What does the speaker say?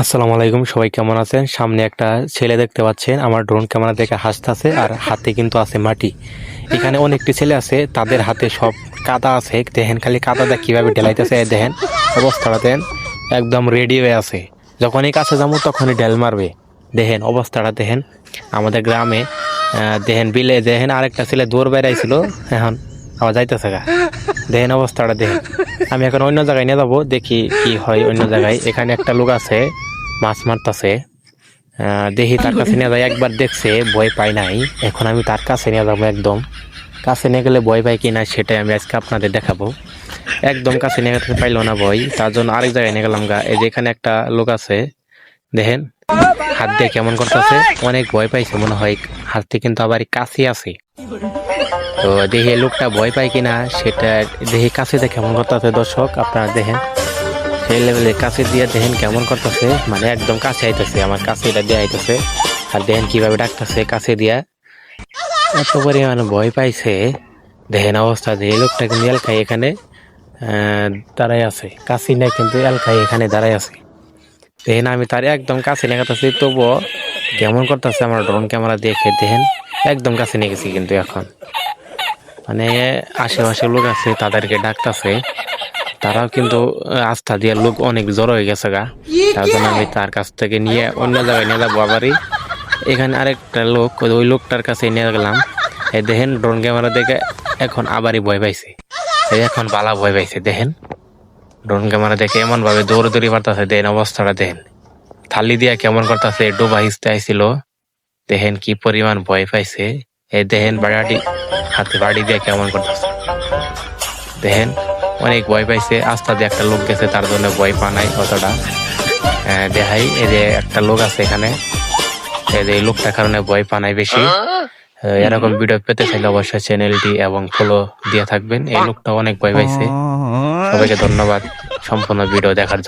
আসসালামু আলাইকুম, সবাই কেমন আছেন? সামনে একটা ছেলে দেখতে পাচ্ছেন। আমার ড্রোন ক্যামেরা দেখে হাসতেছে আর হাতে কিন্তু আছে মাটি। এখানে অনেকটি ছেলে আছে, তাদের হাতে সব কাদা আছে। দেখেন খালি কাদাটা কীভাবে ঢেলাইতেছে দেখেন, অবস্থাটা দেন একদম রেডি হয়ে আছে। যখনই কাছে যাব, তখনই ঢেল মারবে। দেখেন, অবস্থাটা দেখেন। আমাদের গ্রামে দেখেন, বিলে, দেখেন, আরেকটা ছেলে দৌড় বেড়াইছিল। এখন আবার যাইতেছে গা। দেখেন, অবস্থাটা দেখেন। আমি এখন অন্য জায়গায় নিয়ে যাব, দেখি কি হয় অন্য জায়গায়। এখানে একটা লোক আছে, মাছ মারতেছে। দেখি তার কাছে নিয়ে যাই। একবার দেখছে, ভয় পাই নাই। এখন আমি তার কাছে নিয়ে যাব একদম। কাছে নিয়ে গেলে ভয় পাই কিনা সেটাই আমি আজকে আপনাদের দেখাবো। একদম কাছে নিয়ে যেতে পাইলো না ভয় তার জন্য আরেক জায়গায় নিয়ে গেলাম গা। এই যে এখানে একটা লোক আছে, দেখেন, হাত দিয়ে কেমন করতেছে, অনেক ভয় পাইছে মনে হয়। হাতটি কিন্তু আবার কাছে আছে। তো দেখি লোকটা ভয় পায় কিনা, সেটা দেখি কাছে দিয়ে কেমন করতেছে। দর্শক, আপনারা দেখেন, সেই লেভেলের কাছে দিয়ে দেখেন কেমন করতেছে। মানে একদম কাছে আইতেছে, আমার কাছে এটা দিয়ে আইতেছে। আর দেখেন কীভাবে ডাকতেছে কাছে দিয়া। এত পরিমাণে ভয় পাইছে। দেখেন অবস্থা, যে লোকটাকে লোকটা খাই এখানে। দাঁড়াই আছে। কাছে নেই কিন্তু এলখাই এখানে দাঁড়াই আছে। দেখেন, আমি তার একদম কাছে নিয়ে গেতেছি, তবুও কেমন করতেছে আমার ড্রোন ক্যামেরা দেখে, দেখেন, একদম কাছে নিয়ে গেছি কিন্তু এখন। মানে আশেপাশে লোক আছে, তাদেরকে ডাকতেছে, তারাও কিন্তু আস্থা দিয়ে লোক অনেক জড়ো হয়ে গেছে গা। তার জন্য আমি তার কাছ থেকে নিয়ে অন্য জায়গায় নিয়ে যাব আবারই এখানে আরেকটা লোক, ওই- লোকটার কাছে নিয়ে গেলাম। এই দেখেন ড্রোন ক্যামেরা দেখে এখন আবারই ভয় পাইছে। এখন বালা ভয় পাইছে দেখেন। ড্রোন ক্যামেরা দেখে এমন ভাবে দৌড়ে দৌড়ি পারতেছে দেখেন অবস্থাটা দেখেন। থালি দিয়া কেমন করতেছে ডোবা হিসতে আইছিল। দেখেন কি পরিমাণ ভয় পাইছে। এই দেখেন বাড়ি হাতে বাড়ি দিয়ে কেমন করতেছে। দেখেন অনেক ভয় পাইছে। আস্তা দিয়ে একটা লোক গেছে তার জন্য ভয় পা নাই অতটা। আহ, দেখাই এই যে একটা লোক আছে এখানে। এই লোকটার কারণে ভয় পা নাই বেশি। এরকম ভিডিও পেতে চাইলে অবশ্যই চ্যানেলটি এবং ফলো দিয়ে থাকবেন। এই লোকটা অনেক ভয় পাইছে। সবাইকে ধন্যবাদ সম্পূর্ণ ভিডিও দেখার জন্য।